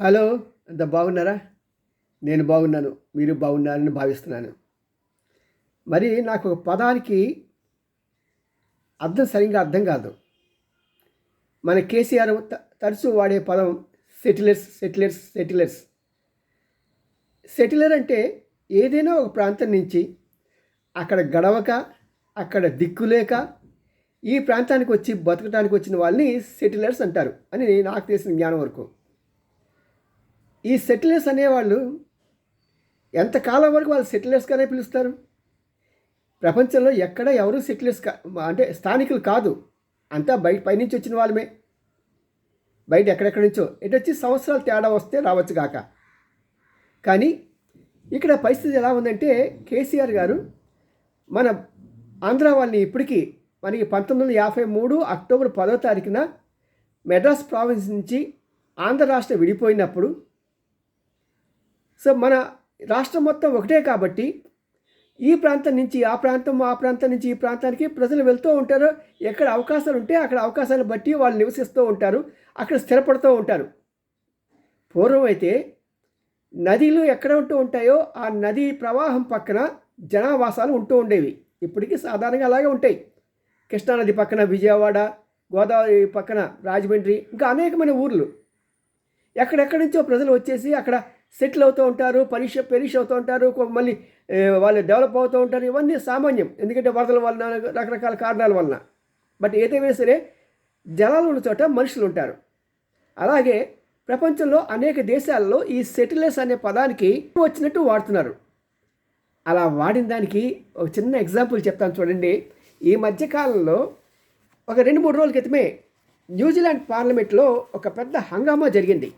Hello అంత బాగున్నారా? నేను బాగున్నాను మీరు బాగున్నారని భావిస్తున్నాను. మరి నాకు ఒక పదానికి అర్థం సరిగ్గా అర్థం కాదు. మన కేసీఆర్ త- తరచూ వాడే పదం సెటిలర్స్ సెటిలర్స్ సెటిలర్స్. సెటిలర్ అంటే ఏదైనా ఒక ప్రాంతం నుంచి అక్కడ గడవక అక్కడ దిక్కులేక ఈ ప్రాంతానికి వచ్చి బతకడానికి వచ్చిన వాళ్ళని సెటిలర్స్ అంటారు అని నాకు తెలిసిన జ్ఞానం వరకు. ఈ సెటిలర్స్ అనేవాళ్ళు ఎంతకాలం వరకు వాళ్ళు సెటిలర్స్గానే పిలుస్తారు? ప్రపంచంలో ఎక్కడ ఎవరు సెటిలర్స్ కా అంటే స్థానికులు కాదు. అంతా బయట పైనుంచి వచ్చిన వాళ్ళమే. బయట ఎక్కడెక్కడి నుంచో. ఇటు వచ్చి సంవత్సరాలు తేడా వస్తే రావచ్చు కాక. కానీ ఇక్కడ పరిస్థితి ఎలా ఉందంటే కేసీఆర్ గారు మన ఆంధ్ర వాళ్ళని ఇప్పటికీ మనకి పంతొమ్మిది వందల యాభై మూడు అక్టోబర్ పదో తారీఖున మెడ్రాస్ ప్రావిన్స్ నుంచి ఆంధ్ర రాష్ట్రం విడిపోయినప్పుడు సో మన రాష్ట్రం మొత్తం ఒకటే కాబట్టి ఈ ప్రాంతం నుంచి ఆ ప్రాంతం ఆ ప్రాంతం నుంచి ఈ ప్రాంతానికి ప్రజలు వెళ్తూ ఉంటారు. ఎక్కడ అవకాశాలు ఉంటే అక్కడ అవకాశాలను బట్టి వాళ్ళు నివసిస్తూ ఉంటారు. అక్కడ స్థిరపడుతూ ఉంటారు. పూర్వం అయితే నదిలు ఎక్కడ ఉంటూ ఉంటాయో ఆ నది ప్రవాహం పక్కన జనావాసాలు ఉంటూ ఉండేవి. ఇప్పటికీ సాధారణంగా అలాగే ఉంటాయి. కృష్ణానది పక్కన విజయవాడ గోదావరి పక్కన రాజమండ్రి ఇంకా అనేకమైన ఊర్లు. ఎక్కడెక్కడి నుంచో ప్రజలు వచ్చేసి అక్కడ సెటిల్ అవుతూ ఉంటారు పరీక్ష పెరిష్ అవుతూ ఉంటారు మళ్ళీ వాళ్ళు డెవలప్ అవుతూ ఉంటారు ఇవన్నీ సామాన్యం. ఎందుకంటే వరదల వలన రకరకాల కారణాల వలన. బట్ ఏదైనా సరే జలాలు ఉన్న చోట మనుషులు ఉంటారు. అలాగే ప్రపంచంలో అనేక దేశాల్లో ఈ సెటిలర్స్ అనే పదానికి వచ్చినట్టు వాడుతున్నారు. అలా వాడిన దానికి ఒక చిన్న ఎగ్జాంపుల్ చెప్తాను చూడండి. ఈ మధ్యకాలంలో ఒక రెండు మూడు రోజుల క్రితమే న్యూజిలాండ్ పార్లమెంట్లో ఒక పెద్ద హంగామా జరిగింది.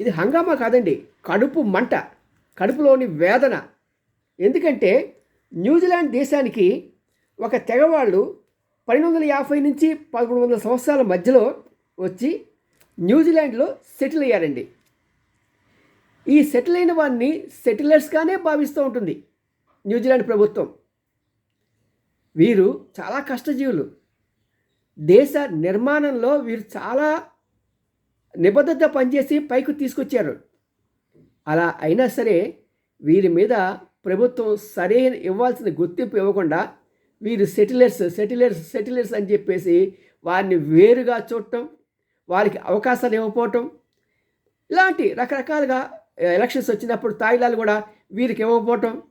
ఇది హంగామా కాదండి. కడుపు మంట కడుపులోని వేదన. ఎందుకంటే న్యూజిలాండ్ దేశానికి ఒక తెగవాళ్ళు పన్నెండు వందల యాభై నుంచి పదమూడు వందల సంవత్సరాల మధ్యలో వచ్చి న్యూజిలాండ్లో సెటిల్ అయ్యారండి. ఈ సెటిల్ అయిన వారిని సెటిలర్స్గానే భావిస్తూ ఉంటుంది న్యూజిలాండ్ ప్రభుత్వం. వీరు చాలా కష్టజీవులు. దేశ నిర్మాణంలో వీరు చాలా నిబద్ధత పనిచేసి పైకి తీసుకొచ్చారు. అలా అయినా సరే వీరి మీద ప్రభుత్వం సరైన ఇవ్వాల్సిన గుర్తింపు ఇవ్వకుండా వీరు సెటిలర్స్ సెటిలర్స్ సెటిలర్స్ అని చెప్పేసి వారిని వేరుగా చూడటం వారికి అవకాశాలు ఇవ్వకపోవటం ఇలాంటి రకరకాలుగా ఎలక్షన్స్ వచ్చినప్పుడు తాయిలాలు కూడా వీరికి ఇవ్వకపోవటం.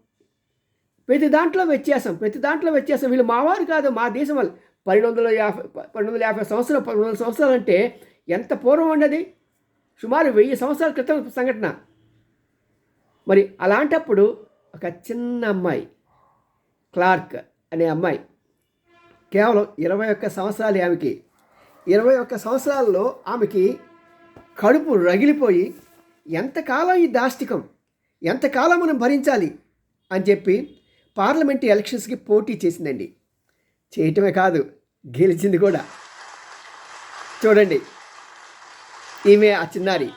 ప్రతి దాంట్లో వ్యత్యాసం ప్రతి దాంట్లో వ్యత్యాసం. వీళ్ళు మావారు కాదు మా దేశం వాళ్ళు. పన్నెండు వందల యాభై పన్నెండు వందల యాభై సంవత్సరాలు పన్నెండు వందల సంవత్సరాలు అంటే ఎంత పూర్వం ఉండేది సుమారు వెయ్యి సంవత్సరాల క్రితం సంఘటన. మరి అలాంటప్పుడు ఒక చిన్న అమ్మాయి క్లార్క్ అనే అమ్మాయి కేవలం ఇరవై ఒక్క సంవత్సరాలు ఆమెకి. ఇరవై ఒక్క సంవత్సరాల్లో ఆమెకి కడుపు రగిలిపోయి ఎంతకాలం ఈ దాష్టికం? ఎంతకాలం మనం భరించాలి? అని చెప్పి పార్లమెంట్ ఎలక్షన్స్కి పోటీ చేసిందండి. చేయటమే కాదు గెలిచింది కూడా. చూడండి. ఈమె ఆ చిన్నారి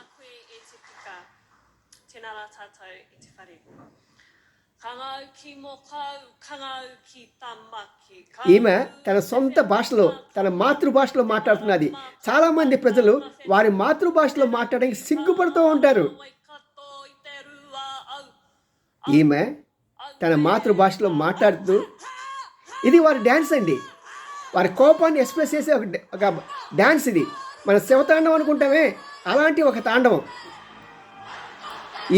ఈమె తన సొంత భాషలో తన మాతృభాషలో మాట్లాడుతున్నది. చాలామంది ప్రజలు వారి మాతృభాషలో మాట్లాడడానికి సిగ్గుపడుతూ ఉంటారు. ఈమె తన మాతృభాషలో మాట్లాడుతూ ఇది వారి డ్యాన్స్ అండి. వారి కోపాన్ని ఎక్స్ప్రెస్ చేసే ఒక డ్యాన్స్ ఇది. మన శివతాండవం అనుకుంటామే అలాంటి ఒక తాండవం.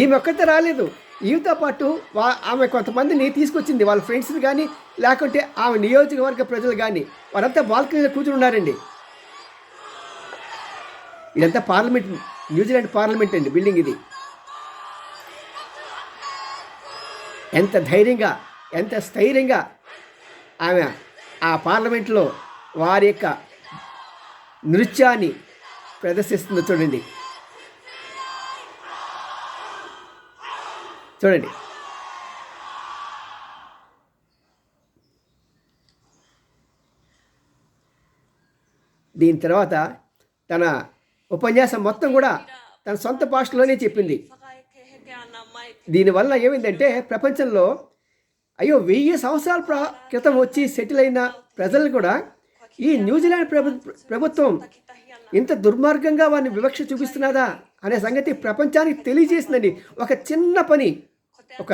ఈమె ఒక్కతే రాలేదు. ఈమెతో పాటు వా ఆమె కొంతమందిని తీసుకొచ్చింది వాళ్ళ ఫ్రెండ్స్ని కానీ లేకుంటే ఆమె నియోజకవర్గ ప్రజలు కానీ వారంతా బాల్కనీలో కూర్చుని ఉన్నారండి. ఇదంతా పార్లమెంట్ న్యూజిలాండ్ పార్లమెంట్ అండి బిల్డింగ్ ఇది. ఎంత ధైర్యంగా ఎంత స్థైర్యంగా ఆమె ఆ పార్లమెంట్లో వారి యొక్క నృత్యాన్ని ప్రదర్శిస్తుందో. చూడండి. చూడండి. దీని తర్వాత తన ఉపన్యాసం మొత్తం కూడా తన సొంత భాషలోనే చెప్పింది. దీనివల్ల ఏమైందంటే ప్రపంచంలో అయ్యో వెయ్యి సంవత్సరాల ప్ర క్రితం వచ్చి సెటిల్ అయిన ప్రజలు కూడా ఈ న్యూజిలాండ్ ప్రభు ప్రభుత్వం ఇంత దుర్మార్గంగా వారిని వివక్ష చూపిస్తున్నదా అనే సంగతి ప్రపంచానికి తెలియజేసిందండి ఒక చిన్న పని ఒక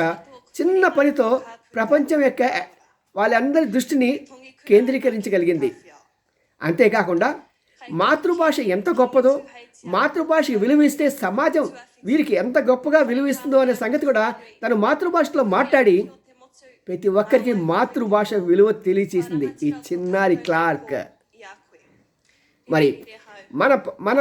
చిన్న పనితో ప్రపంచం యొక్క వాళ్ళందరి దృష్టిని కేంద్రీకరించగలిగింది. అంతేకాకుండా మాతృభాష ఎంత గొప్పదో మాతృభాష విలువిస్తే సమాజం వీరికి ఎంత గొప్పగా విలువిస్తుందో అనే సంగతి కూడా తను మాతృభాషలో మాట్లాడి ప్రతి ఒక్కరికి మాతృభాష విలువ తెలియచేసింది ఈ చిన్నారి క్లార్క్. మరి మన మన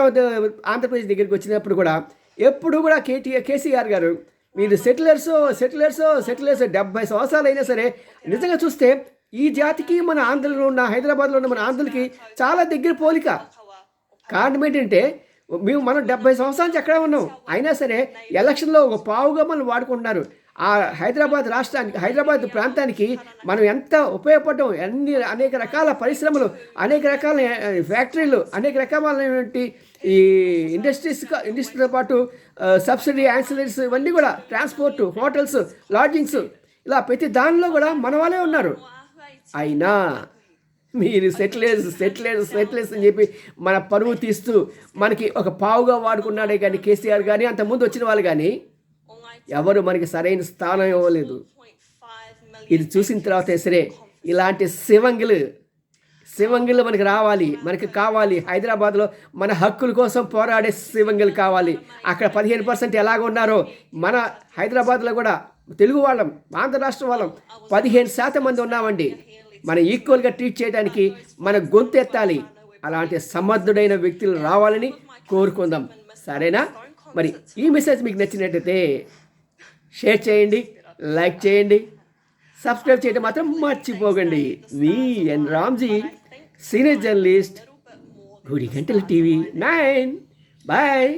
ఆంధ్రప్రదేశ్ దగ్గరికి వచ్చినప్పుడు కూడా ఎప్పుడు కూడా కేటీఆర్ కేసీఆర్ గారు మీరు సెటిలర్స్ సెటిలర్స్ సెటిలర్స్ డెబ్బై సంవత్సరాలు అయినా సరే నిజంగా చూస్తే ఈ జాతికి మన ఆంధ్రలో ఉన్న హైదరాబాద్లో ఉన్న మన ఆంధ్రులకి చాలా దగ్గర పోలిక. కారణం ఏంటంటే మేము మనం డెబ్బై సంవత్సరాల నుంచి ఎక్కడే ఉన్నాం. అయినా సరే ఎలక్షన్లో ఒక పావుగా మనం వాడుకుంటున్నారు. ఆ హైదరాబాద్ రాష్ట్రానికి హైదరాబాద్ ప్రాంతానికి మనం ఎంత ఉపయోగపడ్డాం అన్ని అనేక రకాల పరిశ్రమలు అనేక రకాల ఫ్యాక్టరీలు అనేక రకాలైనటువంటి ఈ ఇండస్ట్రీస్ ఇండస్ట్రీతో పాటు సబ్సిడీ యాన్సిలరీస్ ఇవన్నీ కూడా ట్రాన్స్పోర్ట్ హోటల్స్ లాడ్జింగ్స్ ఇలా ప్రతి దానిలో కూడా మన వాళ్ళే ఉన్నారు. అయినా మీరు సెటిలర్స్ సెటిలర్స్ సెటిలర్స్ అని చెప్పి మన పరువు తీస్తూ మనకి ఒక పావుగా వాడుకున్నాడే కానీ కేసీఆర్ కానీ అంత ముందు వచ్చిన వాళ్ళు కానీ ఎవరు మనకి సరైన స్థానం ఇవ్వలేదు. ఇది చూసిన తర్వాత సరే ఇలాంటి శివంగులు శివంగులు మనకి రావాలి మనకి కావాలి. హైదరాబాద్లో మన హక్కుల కోసం పోరాడే శివంగులు కావాలి. అక్కడ పదిహేను పర్సెంట్ ఎలాగ ఉన్నారో మన హైదరాబాద్లో కూడా తెలుగు వాళ్ళం ఆంధ్ర రాష్ట్రం వాళ్ళం పదిహేను శాతం మంది ఉన్నామండి. మనం ఈక్వల్గా ట్రీట్ చేయడానికి మన గొంతు ఎత్తాలి. అలాంటి సమర్థుడైన వ్యక్తులు రావాలని కోరుకుందాం. సరేనా? మరి ఈ మెసేజ్ మీకు నచ్చినట్టయితే షేర్ చేయండి లైక్ చేయండి సబ్స్క్రైబ్ చేయడం మాత్రం మర్చిపోకండి. మీ ఎన్ రామ్జీ సీనియర్ జర్నలిస్ట్ గుడి గంటల టీవీ నైన్. బాయ్